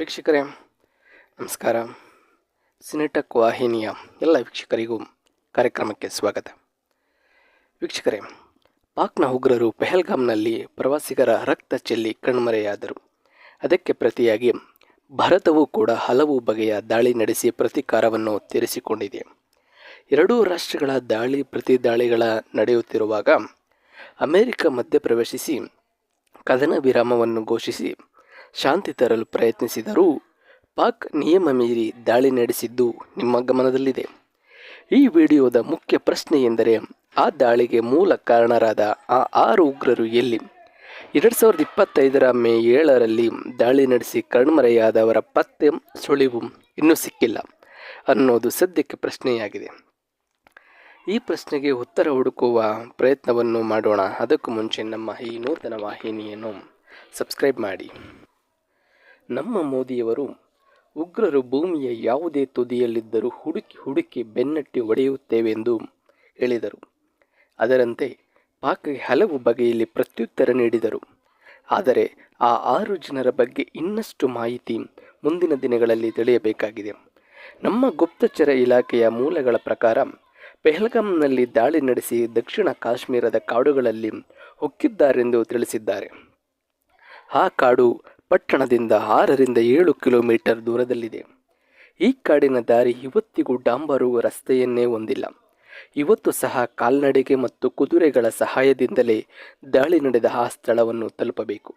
ವೀಕ್ಷಕರೇ, ನಮಸ್ಕಾರ. ಸಿನಿಟಕ್ ವಾಹಿನಿಯ ಎಲ್ಲ ವೀಕ್ಷಕರಿಗೂ ಕಾರ್ಯಕ್ರಮಕ್ಕೆ ಸ್ವಾಗತ. ವೀಕ್ಷಕರೇ, ಪಾಕ್ನ ಉಗ್ರರು ಪೆಹಲ್ಗಾಮ್ನಲ್ಲಿ ಪ್ರವಾಸಿಗರ ರಕ್ತ ಚೆಲ್ಲಿ ಕಣ್ಮರೆಯಾದರು. ಅದಕ್ಕೆ ಪ್ರತಿಯಾಗಿ ಭಾರತವೂ ಕೂಡ ಹಲವು ಬಗೆಯ ದಾಳಿ ನಡೆಸಿ ಪ್ರತೀಕಾರವನ್ನು ತೀರಿಸಿಕೊಂಡಿದೆ. ಎರಡೂ ರಾಷ್ಟ್ರಗಳ ದಾಳಿ ಪ್ರತಿ ದಾಳಿಗಳ ನಡೆಯುತ್ತಿರುವಾಗ ಅಮೆರಿಕ ಮಧ್ಯಪ್ರವೇಶಿಸಿ ಕದನ ವಿರಾಮವನ್ನು ಘೋಷಿಸಿ ಶಾಂತಿ ತರಲು ಪ್ರಯತ್ನಿಸಿದರೂ ಪಾಕ್ ನಿಯಮ ಮೀರಿ ದಾಳಿ ನಡೆಸಿದ್ದು ನಿಮ್ಮ ಗಮನದಲ್ಲಿದೆ. ಈ ವಿಡಿಯೋದ ಮುಖ್ಯ ಪ್ರಶ್ನೆ ಎಂದರೆ, ಆ ದಾಳಿಗೆ ಮೂಲ ಕಾರಣರಾದ ಆ ಆರು ಉಗ್ರರು ಎಲ್ಲಿ? ಎರಡು ಸಾವಿರದ ಇಪ್ಪತ್ತೈದರ ಮೇ ಏಳರಲ್ಲಿ ದಾಳಿ ನಡೆಸಿ ಕಣ್ಮರೆಯಾದವರ ಪತ್ತೆ ಸುಳಿವು ಇನ್ನೂ ಸಿಕ್ಕಿಲ್ಲ ಅನ್ನೋದು ಸದ್ಯಕ್ಕೆ ಪ್ರಶ್ನೆಯಾಗಿದೆ. ಈ ಪ್ರಶ್ನೆಗೆ ಉತ್ತರ ಹುಡುಕುವ ಪ್ರಯತ್ನವನ್ನು ಮಾಡೋಣ. ಅದಕ್ಕೂ ಮುಂಚೆ ನಮ್ಮ ಈ ನೂತನ ವಾಹಿನಿಯನ್ನು ಸಬ್ಸ್ಕ್ರೈಬ್ ಮಾಡಿ. ನಮ್ಮ ಮೋದಿಯವರು ಉಗ್ರರು ಭೂಮಿಯ ಯಾವುದೇ ತುದಿಯಲ್ಲಿದ್ದರೂ ಹುಡುಕಿ ಹುಡುಕಿ ಬೆನ್ನಟ್ಟಿ ಒಡೆಯುತ್ತೇವೆ ಎಂದು ಹೇಳಿದರು. ಅದರಂತೆ ಪಾಕ್ಗೆ ಹಲವು ಬಗೆಯಲ್ಲಿ ಪ್ರತ್ಯುತ್ತರ ನೀಡಿದರು. ಆದರೆ ಆ ಆರು ಜನರ ಬಗ್ಗೆ ಇನ್ನಷ್ಟು ಮಾಹಿತಿ ಮುಂದಿನ ದಿನಗಳಲ್ಲಿ ತಿಳಿಯಬೇಕಾಗಿದೆ. ನಮ್ಮ ಗುಪ್ತಚರ ಇಲಾಖೆಯ ಮೂಲಗಳ ಪ್ರಕಾರ ಪೆಹಲ್ಗಾಮ್ನಲ್ಲಿ ದಾಳಿ ನಡೆಸಿ ದಕ್ಷಿಣ ಕಾಶ್ಮೀರದ ಕಾಡುಗಳಲ್ಲಿ ಹೊಕ್ಕಿದ್ದಾರೆಂದು ತಿಳಿಸಿದ್ದಾರೆ. ಆ ಕಾಡು ಪಟ್ಟಣದಿಂದ ಆರರಿಂದ ಏಳು ಕಿಲೋಮೀಟರ್ ದೂರದಲ್ಲಿದೆ. ಈ ಕಾಡಿನ ದಾರಿ ಇವತ್ತಿಗೂ ಡಾಂಬರು ರಸ್ತೆಯನ್ನೇ ಹೊಂದಿಲ್ಲ. ಇವತ್ತು ಸಹ ಕಾಲ್ನಡಿಗೆ ಮತ್ತು ಕುದುರೆಗಳ ಸಹಾಯದಿಂದಲೇ ದಾಳಿ ನಡೆದ ಆ ಸ್ಥಳವನ್ನು ತಲುಪಬೇಕು.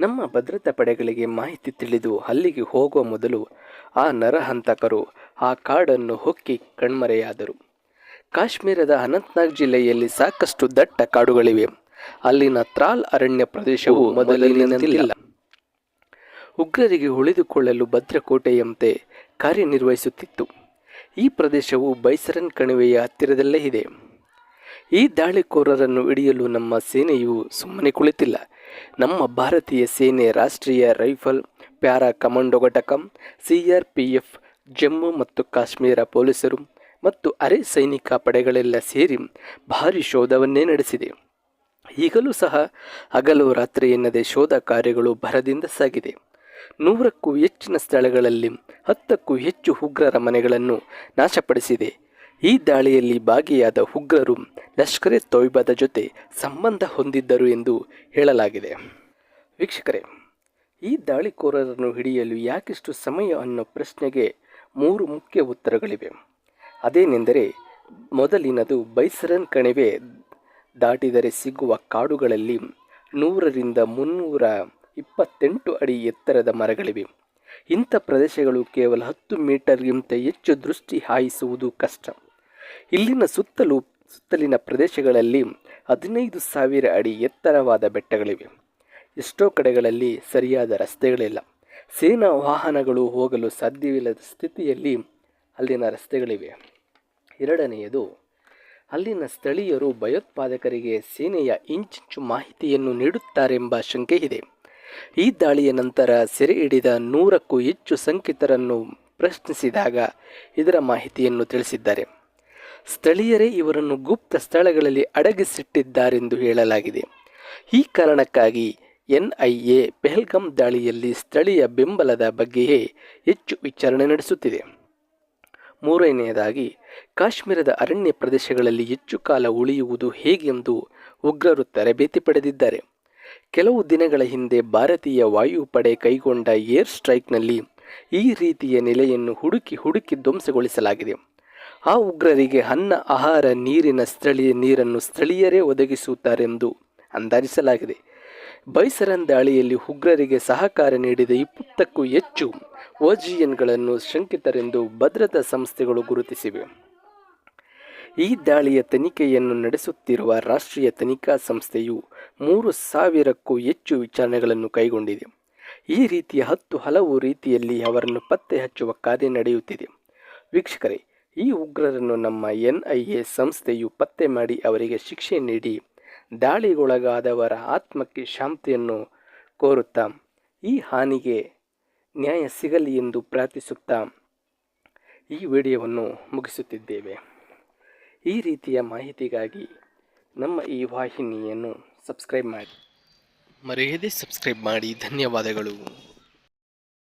ನಮ್ಮ ಭದ್ರತಾ ಪಡೆಗಳಿಗೆ ಮಾಹಿತಿ ತಿಳಿದು ಅಲ್ಲಿಗೆ ಹೋಗುವ ಮೊದಲು ಆ ನರಹಂತಕರು ಆ ಕಾಡನ್ನು ಹೊಕ್ಕಿ ಕಣ್ಮರೆಯಾದರು. ಕಾಶ್ಮೀರದ ಅನಂತನಾಗ್ ಜಿಲ್ಲೆಯಲ್ಲಿ ಸಾಕಷ್ಟು ದಟ್ಟ ಕಾಡುಗಳಿವೆ. ಅಲ್ಲಿನ ತ್ರಾಲ್ ಅರಣ್ಯ ಪ್ರದೇಶವು ಮೊದಲಿನಂತಿಲ್ಲ ಉಗ್ರರಿಗೆ ಉಳಿದುಕೊಳ್ಳಲು ಭದ್ರಕೋಟೆಯಂತೆ ಕಾರ್ಯನಿರ್ವಹಿಸುತ್ತಿತ್ತು. ಈ ಪ್ರದೇಶವು ಬೈಸರನ್ ಕಣಿವೆಯ ಹತ್ತಿರದಲ್ಲೇ ಇದೆ. ಈ ದಾಳಿಕೋರರನ್ನು ಹಿಡಿಯಲು ನಮ್ಮ ಸೇನೆಯು ಸುಮ್ಮನೆ ಕುಳಿತಿಲ್ಲ. ನಮ್ಮ ಭಾರತೀಯ ಸೇನೆ ರಾಷ್ಟ್ರೀಯ ರೈಫಲ್ ಪ್ಯಾರಾ ಕಮಾಂಡೋ ಘಟಕ ಸಿಆರ್ಪಿಎಫ್ ಜಮ್ಮು ಮತ್ತು ಕಾಶ್ಮೀರ ಪೊಲೀಸರು ಮತ್ತು ಅರೆ ಸೈನಿಕ ಪಡೆಗಳೆಲ್ಲ ಸೇರಿ ಭಾರಿ ಶೋಧವನ್ನೇ ನಡೆಸಿದೆ. ಈಗಲೂ ಸಹ ಹಗಲು ರಾತ್ರಿ ಎನ್ನದೆ ಶೋಧ ಕಾರ್ಯಗಳು ಭರದಿಂದ ಸಾಗಿದೆ. ನೂರಕ್ಕೂ ಹೆಚ್ಚಿನ ಸ್ಥಳಗಳಲ್ಲಿ ಹತ್ತಕ್ಕೂ ಹೆಚ್ಚು ಉಗ್ರರ ಮನೆಗಳನ್ನು ನಾಶಪಡಿಸಿದೆ. ಈ ದಾಳಿಯಲ್ಲಿ ಭಾಗಿಯಾದ ಉಗ್ರರು ಲಷ್ಕರೆ ತೊಯ್ಬಾದ ಜೊತೆ ಸಂಬಂಧ ಹೊಂದಿದ್ದರು ಎಂದು ಹೇಳಲಾಗಿದೆ. ವೀಕ್ಷಕರೇ, ಈ ದಾಳಿಕೋರರನ್ನು ಹಿಡಿಯಲು ಯಾಕಿಷ್ಟು ಸಮಯ ಅನ್ನೋ ಪ್ರಶ್ನೆಗೆ ಮೂರು ಮುಖ್ಯ ಉತ್ತರಗಳಿವೆ. ಅದೇನೆಂದರೆ, ಮೊದಲಿನದು ಬೈಸರನ್ ಕಣಿವೆ ದಾಟಿದರೆ ಸಿಗುವ ಕಾಡುಗಳಲ್ಲಿ ನೂರರಿಂದ ಮುನ್ನೂರ ಇಪ್ಪತ್ತೆಂಟು ಅಡಿ ಎತ್ತರದ ಮರಗಳಿವೆ. ಇಂಥ ಪ್ರದೇಶಗಳು ಕೇವಲ ಹತ್ತು ಮೀಟರ್ಗಿಂತ ಹೆಚ್ಚು ದೃಷ್ಟಿ ಹಾಯಿಸುವುದು ಕಷ್ಟ. ಇಲ್ಲಿನ ಸುತ್ತಲೂ, ಸುತ್ತಲಿನ ಪ್ರದೇಶಗಳಲ್ಲಿ ಹದಿನೈದು ಸಾವಿರ ಅಡಿ ಎತ್ತರವಾದ ಬೆಟ್ಟಗಳಿವೆ. ಎಷ್ಟೋ ಕಡೆಗಳಲ್ಲಿ ಸರಿಯಾದ ರಸ್ತೆಗಳಿಲ್ಲ. ಸೇನಾ ವಾಹನಗಳು ಹೋಗಲು ಸಾಧ್ಯವಿಲ್ಲದ ಸ್ಥಿತಿಯಲ್ಲಿ ಅಲ್ಲಿನ ರಸ್ತೆಗಳಿವೆ. ಎರಡನೆಯದು ಅಲ್ಲಿನ ಸ್ಥಳೀಯರು ಭಯೋತ್ಪಾದಕರಿಗೆ ಸೇನೆಯ ಇಂಚಿಂಚು ಮಾಹಿತಿಯನ್ನು ನೀಡುತ್ತಾರೆಂಬ ಶಂಕೆ ಇದೆ. ಈ ದಾಳಿಯ ನಂತರ ಸೆರೆ ಹಿಡಿದ ನೂರಕ್ಕೂ ಹೆಚ್ಚು ಸಂಕಿತರನ್ನು ಪ್ರಶ್ನಿಸಿದಾಗ ಇದರ ಮಾಹಿತಿಯನ್ನು ತಿಳಿಸಿದ್ದಾರೆ. ಸ್ಥಳೀಯರೇ ಇವರನ್ನು ಗುಪ್ತ ಸ್ಥಳಗಳಲ್ಲಿ ಅಡಗಿಸಿಟ್ಟಿದ್ದಾರೆಂದು ಹೇಳಲಾಗಿದೆ. ಈ ಕಾರಣಕ್ಕಾಗಿ ಎನ್ಐಎ ಪೆಹಲ್ಗಮ್ ದಾಳಿಯಲ್ಲಿ ಸ್ಥಳೀಯ ಬೆಂಬಲದ ಬಗ್ಗೆಯೇ ಹೆಚ್ಚು ವಿಚಾರಣೆ ನಡೆಸುತ್ತಿದೆ. ಮೂರನೆಯದಾಗಿ, ಕಾಶ್ಮೀರದ ಅರಣ್ಯ ಪ್ರದೇಶಗಳಲ್ಲಿ ಹೆಚ್ಚು ಕಾಲ ಉಳಿಯುವುದು ಹೇಗೆಂದು ಉಗ್ರರು ತರಬೇತಿ ಪಡೆದಿದ್ದಾರೆ. ಕೆಲವು ದಿನಗಳ ಹಿಂದೆ ಭಾರತೀಯ ವಾಯುಪಡೆ ಕೈಗೊಂಡ ಏರ್ ಸ್ಟ್ರೈಕ್ನಲ್ಲಿ ಈ ರೀತಿಯ ನೆಲೆಯನ್ನು ಹುಡುಕಿ ಹುಡುಕಿ ಧ್ವಂಸಗೊಳಿಸಲಾಗಿದೆ. ಆ ಉಗ್ರರಿಗೆ ಅನ್ನ, ಆಹಾರ, ನೀರಿನ ಸ್ಥಳೀಯ ನೀರನ್ನು ಸ್ಥಳೀಯರೇ ಒದಗಿಸುತ್ತಾರೆಂದು ಅಂದಾಜಿಸಲಾಗಿದೆ. ಬೈಸರನ್ ದಾಳಿಯಲ್ಲಿ ಉಗ್ರರಿಗೆ ಸಹಕಾರ ನೀಡಿದ ಇಪ್ಪತ್ತಕ್ಕೂ ಹೆಚ್ಚು ಓಜಿಯನ್ಗಳನ್ನು ಶಂಕಿತರೆಂದು ಭದ್ರತಾ ಸಂಸ್ಥೆಗಳು ಗುರುತಿಸಿವೆ. ಈ ದಾಳಿಯ ತನಿಖೆಯನ್ನು ನಡೆಸುತ್ತಿರುವ ರಾಷ್ಟ್ರೀಯ ತನಿಖಾ ಸಂಸ್ಥೆಯು ಮೂರು ಸಾವಿರಕ್ಕೂ ಹೆಚ್ಚು ವಿಚಾರಣೆಗಳನ್ನು ಕೈಗೊಂಡಿದೆ. ಈ ರೀತಿಯ ಹತ್ತು ಹಲವು ರೀತಿಯಲ್ಲಿ ಅವರನ್ನು ಪತ್ತೆ ಹಚ್ಚುವ ಕಾರ್ಯ ನಡೆಯುತ್ತಿದೆ. ವೀಕ್ಷಕರೇ, ಈ ಉಗ್ರರನ್ನು ನಮ್ಮ ಎನ್ ಸಂಸ್ಥೆಯು ಪತ್ತೆ ಮಾಡಿ ಅವರಿಗೆ ಶಿಕ್ಷೆ ನೀಡಿ ದಾಳಿಗೊಳಗಾದವರ ಆತ್ಮಕ್ಕೆ ಶಾಂತಿಯನ್ನು ಕೋರುತ್ತಾ. ಈ ಹಾನಿಗೆ ನ್ಯಾಯ ಸಿಗಲಿ ಎಂದು ಪ್ರಾರ್ಥಿಸುತ್ತಾ. ಈ ವಿಡಿಯೋವನ್ನು ಮುಗಿಸುತ್ತಿದ್ದೇವೆ. ಈ ರೀತಿಯ ಮಾಹಿತಿಗಾಗಿ ನಮ್ಮ ಈ ವಾಹಿನಿಯನ್ನು ಸಬ್ಸ್ಕ್ರೈಬ್ ಮಾಡಿ. ಮರೆಯದೇ ಸಬ್ಸ್ಕ್ರೈಬ್ ಮಾಡಿ. ಧನ್ಯವಾದಗಳು.